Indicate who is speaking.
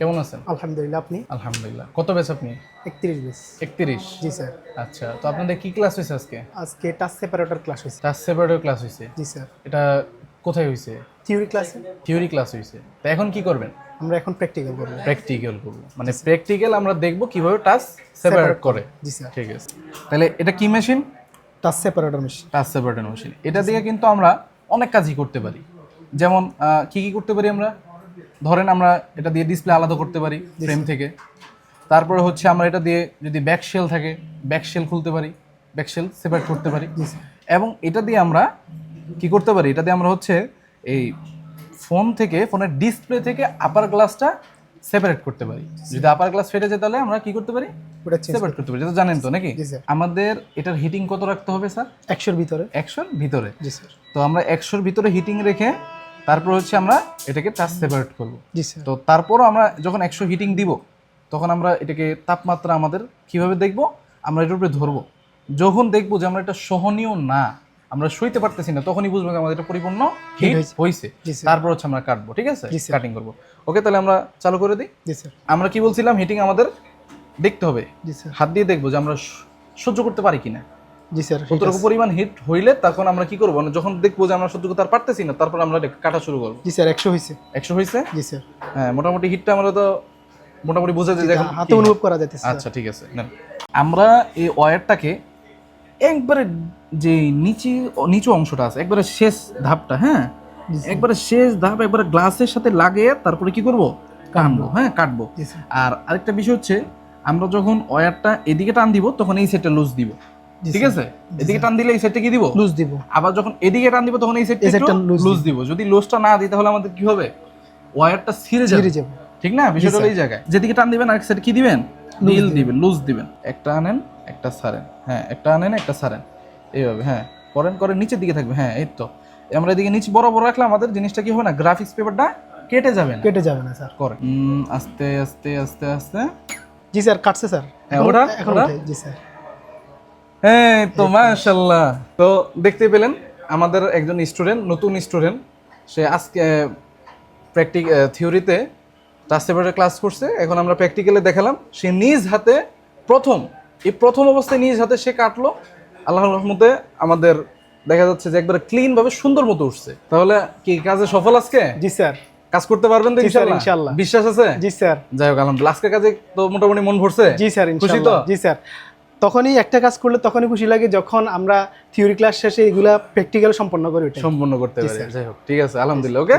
Speaker 1: কেমন আছেন?
Speaker 2: আলহামদুলিল্লাহ আপনি?
Speaker 1: আলহামদুলিল্লাহ। কত বেচ আপনি?
Speaker 2: একত্রিশ বেস
Speaker 1: একত্রিশ?
Speaker 2: জি স্যার।
Speaker 1: আচ্ছা তো আপনাদের কি ক্লাস হয়েছে আজকে?
Speaker 2: আজকে টাচ সেপারেটর ক্লাস হয়েছে
Speaker 1: টাচ সেপারেটর ক্লাস হয়েছে
Speaker 2: জি স্যার।
Speaker 1: এটা কোথায় হয়েছে
Speaker 2: থিওরি ক্লাসে
Speaker 1: থিওরি ক্লাস হয়েছে তো এখন কি করবেন?
Speaker 2: আমরা এখন প্র্যাকটিক্যাল করব।
Speaker 1: প্র্যাকটিক্যাল করব। মানে প্র্যাকটিক্যাল আমরা দেখব কীভাবে টাচ সেপারেট করে।
Speaker 2: জি স্যার।
Speaker 1: ঠিক আছে। তাহলে এটা কি machine
Speaker 2: touch separator machine
Speaker 1: touch separator machine এটা দিয়ে কিন্তু আমরা অনেক কাজই করতে পারি। যেমন কি কি করতে পারি আমরা? ধরেন আমরা এটা দিয়ে ডিসপ্লে আলাদা করতে পারি ফ্রেম থেকে। তারপরে হচ্ছে আমরা এটা দিয়ে যদি ব্যাক শেল থাকে ব্যাক শেল খুলতে পারি ব্যাক শেল সেপারেট করতে পারি। এবং এটা দিয়ে আমরা কি করতে পারি? এটা দিয়ে আমরা হচ্ছে এই ফোন থেকে ফোনের ডিসপ্লে থেকে আপার গ্লাসটা সেপারেট করতে পারি। যদি আপার গ্লাস ফেটে যায় তাহলে আমরা কি করতে পারি? সেপারেট করতে পারি। জানেন তো নাকি? আমাদের এটার হিটিং কত রাখতে হবে স্যার
Speaker 2: একশোর ভিতরে।
Speaker 1: একশোর ভিতরে।
Speaker 2: জি স্যার
Speaker 1: তো আমরা একশোর ভিতরে হিটিং রেখে তারপর হচ্ছে আমরা এটাকে টাচ সেপারেট করব। তো তারপরও আমরা যখন একশো হিটিং দিব তখন আমরা এটাকে তাপমাত্রা আমাদের কীভাবে দেখব? আমরা এটার উপরে ধরবো। যখন দেখব যে আমরা এটা সহনীয় না আমরা সইতে পারতেছি না তখনই বুঝব আমাদের এটা পরিপূর্ণ হিট
Speaker 2: হয়েছে।
Speaker 1: তারপর হচ্ছে আমরা কাটবো ঠিক আছে? কাটিং করব। ওকে তাহলে আমরা চালু করে দিই।
Speaker 2: জি স্যার
Speaker 1: আমরা কি বলছিলাম? হিটিং আমাদের দেখতে হবে। হাত দিয়ে দেখব যে আমরা সহ্য করতে পারি কিনা।
Speaker 2: জি স্যার
Speaker 1: কতটুকু পরিমাণ হিট হইলে তখন আমরা কি করব? যখন দেখব যে আমরা সহ্য করতে আর পারতেছি না তারপর আমরা কাটা শুরু করব।
Speaker 2: জি স্যার একশো হয়েছে
Speaker 1: একশো হয়েছে
Speaker 2: জি স্যার।
Speaker 1: হ্যাঁ মোটামুটি হিটটা আমরা তো মোটামুটি বোঝা যায় এখন
Speaker 2: হাতে অনুভব করা যাইতেছে
Speaker 1: আচ্ছা ঠিক আছে আমরা এই ওয়্যারটাকে একবারে যে নিচে নিচু অংশটা আছে একবারে শেষ ধাপটা হ্যাঁ? একবারে শেষ ধাপ একবারে গ্লাসের সাথে লাগিয়ে তারপরে কি করব? কাটবো। হ্যাঁ কাটবো। আর আরেকটা বিষয় হচ্ছে আমরা যখন ওয়্যারটা এদিকে টান দিব তখন এই সেটটা লুজ দিব। ঠিক আছে? এদিকে টান দিলে এই সেটটা কি দিব?
Speaker 2: লুজ দিব।
Speaker 1: আবার যখন এদিকে টান দিব তখন এই সেটটা একটু লুজ দিব। যদি লুজটা না দিই তাহলে আমাদের কি হবে? ওয়্যারটা ছিঁড়ে যাবে।
Speaker 2: ছিঁড়ে যাব।
Speaker 1: ঠিক না? বিষয়টা এই জায়গায়। যেদিকে টান দিবেন আরেক সাইড কি দিবেন? নীল দিবেন। লুজ দিবেন। একটা আনেন একটা সারেন হ্যাঁ একটা আনেন একটা সারেন এইভাবে হ্যাঁ। করেন করেন নিচের দিকে থাকবে। হ্যাঁ এই তো। আমরা এদিকে নিচে বড় বড় রাখলে আমাদের জিনিসটা কি হবে না? গ্রাফিক্স পেপারটা কেটে যাবে না।
Speaker 2: কেটে যাবে না স্যার।
Speaker 1: করে আস্তে আস্তে আস্তে আস্তে।
Speaker 2: জি স্যার কাটছে স্যার।
Speaker 1: হ্যাঁ, ওটা?
Speaker 2: এখন জি স্যার।
Speaker 1: হ্যাঁ তো মাশাল্লাহ তো দেখতে পেলেন আমাদের একজন স্টুডেন্ট নতুন স্টুডেন্ট সে আজকে প্র্যাকটিক থিওরিতে ক্লাস করছে। এখন আমরা প্র্যাকটিক্যালে দেখালাম সে নিজ হাতে প্রথম এই প্রথম অবস্থায় নিজ হাতে সে কাটলো। আল্লাহর রহমতে আমাদের দেখা যাচ্ছে যে একবারে ক্লিন ভাবে সুন্দর মতো উঠছে। তাহলে কি কাজে সফল আজকে?
Speaker 2: জি স্যার।
Speaker 1: কাজ করতে পারবেন তো ইনশাআল্লাহ। বিশ্বাস আছে?
Speaker 2: জি স্যার।
Speaker 1: যাই হোক আলহামদুলিল্লাহ। আজকের কাজে তো মোটামুটি মন ভরছে?
Speaker 2: জি স্যার
Speaker 1: খুশি তো?
Speaker 2: জি স্যার। তখনই একটা কাজ করলে তখনই খুশি লাগে যখন আমরা থিওরি ক্লাস শেষে এগুলা প্র্যাকটিক্যাল সম্পন্ন করি
Speaker 1: সম্পন্ন করতে পারি। যাই হোক ঠিক আছে আলহামদুলিল্লাহ ওকে